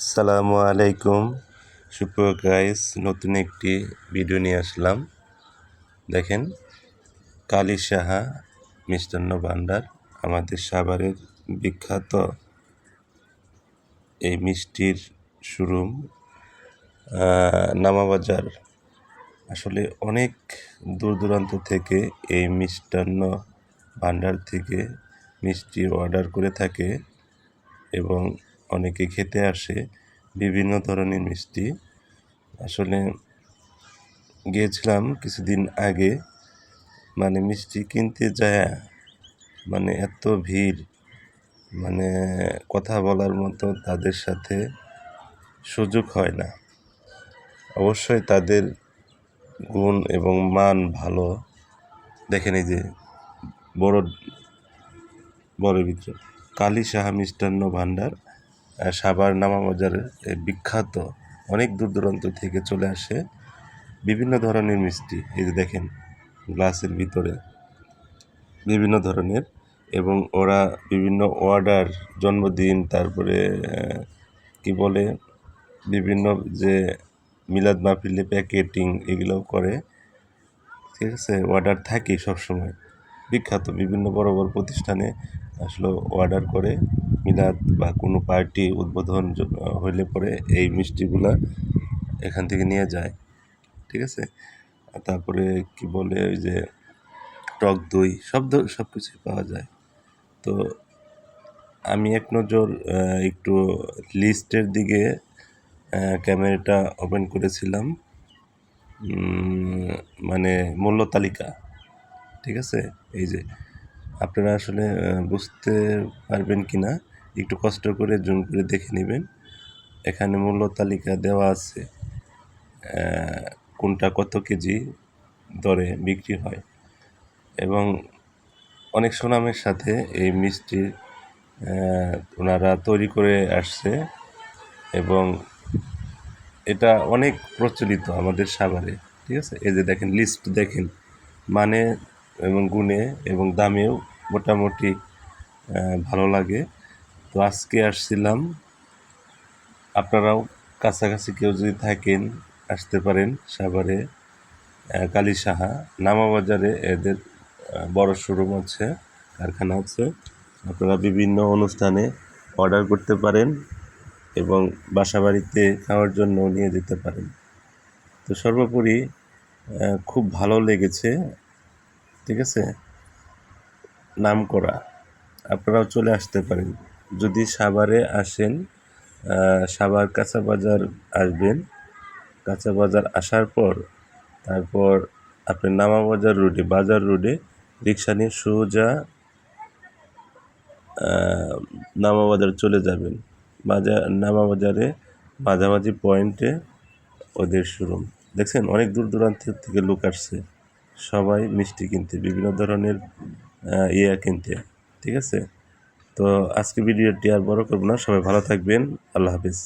আসসালামু আলাইকুম। সুপ্রিয় গাইস, নতুন একটি ভিডিও নিয়ে আসলাম। দেখেন, কালী সাহা, মিষ্টান্ন ভাণ্ডার আমাদের সাভারের বিখ্যাত এই মিষ্টির শোরুম নামাবাজার। আসলে অনেক দূর দূরান্ত থেকে এই মিষ্টান্ন ভাণ্ডার থেকে মিষ্টি অর্ডার করে থাকে এবং অনেকে খেতে আসে, বিভিন্ন ধরনের মিষ্টি। আসলে গিয়েছিলাম কিছুদিন আগে মানে মিষ্টি কিনতে যায় মানে এত ভিড় মানে কথা বলার মতো তাদের সাথে সুযোগ হয় না। অবশ্যই তাদের গুণ এবং মান ভালো। দেখেন এই যে, বড় বড় ভিতরে, কালী সাহা মিষ্টান্ন ভাণ্ডার সাভার নামাবাজারের বিখ্যাত, অনেক দূর দূরান্ত থেকে চলে আসে বিভিন্ন ধরনের মিষ্টি। এই যে দেখেন, গ্লাসের ভিতরে বিভিন্ন ধরনের এবং ওরা বিভিন্ন অর্ডার, জন্মদিন, তারপরে কি বলে, বিভিন্ন যে মিলাদ মাহফিলে প্যাকেটিং এগুলোও করে। ঠিক আছে? অর্ডার থাকে সবসময়। বিখ্যাত বিভিন্ন বড় বড় প্রতিষ্ঠানে আসলে অর্ডার করে। মিলাদ বা কোনো পার্টি উদ্বোধন হইলে পরে এই মিষ্টিগুলা এখান থেকে নিয়ে যায়, ঠিক আছে? তারপরে কি বলে ওই যে টক দই, সব সব কিছুই পাওয়া যায়। তো আমি এক নজর একটু লিস্টের দিকে ক্যামেরাটা ওপেন করেছিলাম মানে মূল্য তালিকা, ঠিক আছে? এই যে, আপনারা আসলে বুঝতে পারবেন কি না একটু কষ্ট করে জুম করে দেখে নেবেন। এখানে মূল্য তালিকা দেওয়া আছে কোনটা কত কেজি দরে বিক্রি হয়। এবং অনেক সুনামের সাথে এই মিষ্টি ওনারা তৈরি করে আসছে এবং এটা অনেক প্রচলিত আমাদের সাভারে, ঠিক আছে? এই যে দেখেন লিস্ট দেখেন মানে এবং গুণে এবং দামেও মোটামুটি ভালো লাগে। তো আজকে আসছিলাম। আপনারাও কাছাকাছি কেউ যদি থাকেন, আসতে পারেন সাভারে। কালী সাহা, নামাবাজারে এদের বড় শোরুম আছে, কারখানা আছে। আপনারা বিভিন্ন অনুষ্ঠানে অর্ডার করতে পারেন এবং বাসা বাড়িতে খাওয়ার জন্য নিয়ে যেতে পারেন। তো সর্বোপরি খুব ভালো লেগেছে, ঠিক আছে? নাম করা আপনারাও চলে আসতে পারেন। যদি সাভারে আসেন সাভার কাঁচা বাজার আসবেন। কাঁচা বাজার আসার পর, তারপর আপনি নামা বাজার রোডে বাজার রোডে রিক্সা নিয়ে সোজা নামা বাজার চলে যাবেন। বাজার, নামা বাজারে মাঝামাঝি পয়েন্টে ওদের শোরুম। দেখছেন, অনেক দূর দূরান্ত থেকে লোক আসছে। সবাই মিষ্টি কিনতে, বিভিন্ন ধরনের ইয়া কিনতে। ঠিক আছে? তো আজকে ভিডিওটি আর বড় করব না। সবাই ভালো থাকবেন। আল্লাহ হাফিজ।